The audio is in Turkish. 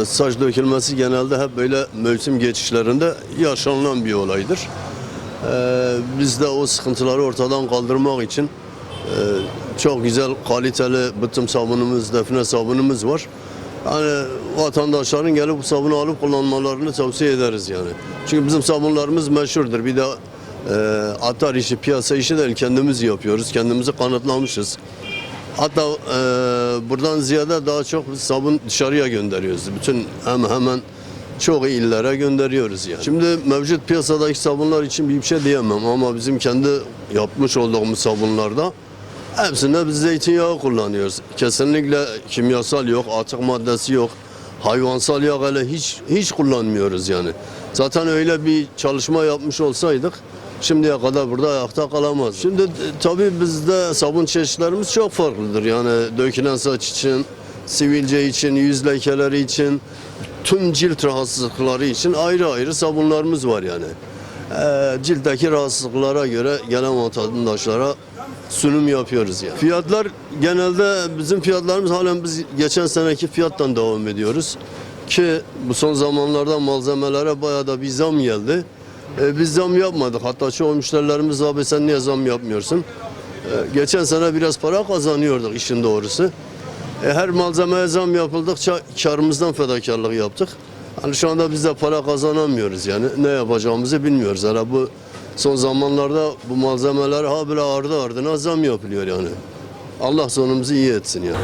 E, Saç dökülmesi genelde hep böyle mevsim geçişlerinde yaşanılan bir olaydır. E, Biz de o sıkıntıları ortadan kaldırmak için e, çok güzel kaliteli bıttım sabunumuz, defne sabunumuz var. Yani vatandaşların gelip bu sabunu alıp kullanmalarını tavsiye ederiz yani. Çünkü bizim sabunlarımız meşhurdur. Bir de e, atar işi, piyasa işi değil kendimiz yapıyoruz. Kendimizi kanıtlamışız. Hatta e, buradan ziyade daha çok biz sabun dışarıya gönderiyoruz. Bütün hemen hemen çok illere gönderiyoruz yani. Şimdi mevcut piyasadaki sabunlar için bir şey diyemem ama bizim kendi yapmış olduğumuz sabunlarda hepsinde biz zeytinyağı kullanıyoruz. Kesinlikle kimyasal yok, atık maddesi yok. Hayvansal yağ hele hiç hiç kullanmıyoruz yani. Zaten öyle bir çalışma yapmış olsaydık şimdiye kadar burada ayakta kalamaz. Şimdi e, tabii bizde sabun çeşitlerimiz çok farklıdır. Yani dökülen saç için, sivilce için, yüz lekeleri için, tüm cilt rahatsızlıkları için ayrı ayrı sabunlarımız var yani. Ee, ciltteki rahatsızlıklara göre gelen vatandaşlara sunum yapıyoruz yani. Fiyatlar genelde bizim fiyatlarımız halen biz geçen seneki fiyattan devam ediyoruz. Ki bu son zamanlarda malzemelere bayağı da bir zam geldi. Ee, biz zam yapmadık. Hatta çoğu müşterilerimiz abi sen niye zam yapmıyorsun? Ee, geçen sene biraz para kazanıyorduk işin doğrusu. E, her malzemeye zam yapıldıkça karımızdan fedakarlık yaptık. Hani şu anda biz de para kazanamıyoruz yani. Ne yapacağımızı bilmiyoruz. Yani bu son zamanlarda bu malzemeler ha bile ardı ardına zam yapılıyor yani. Allah sonumuzu iyi etsin yani.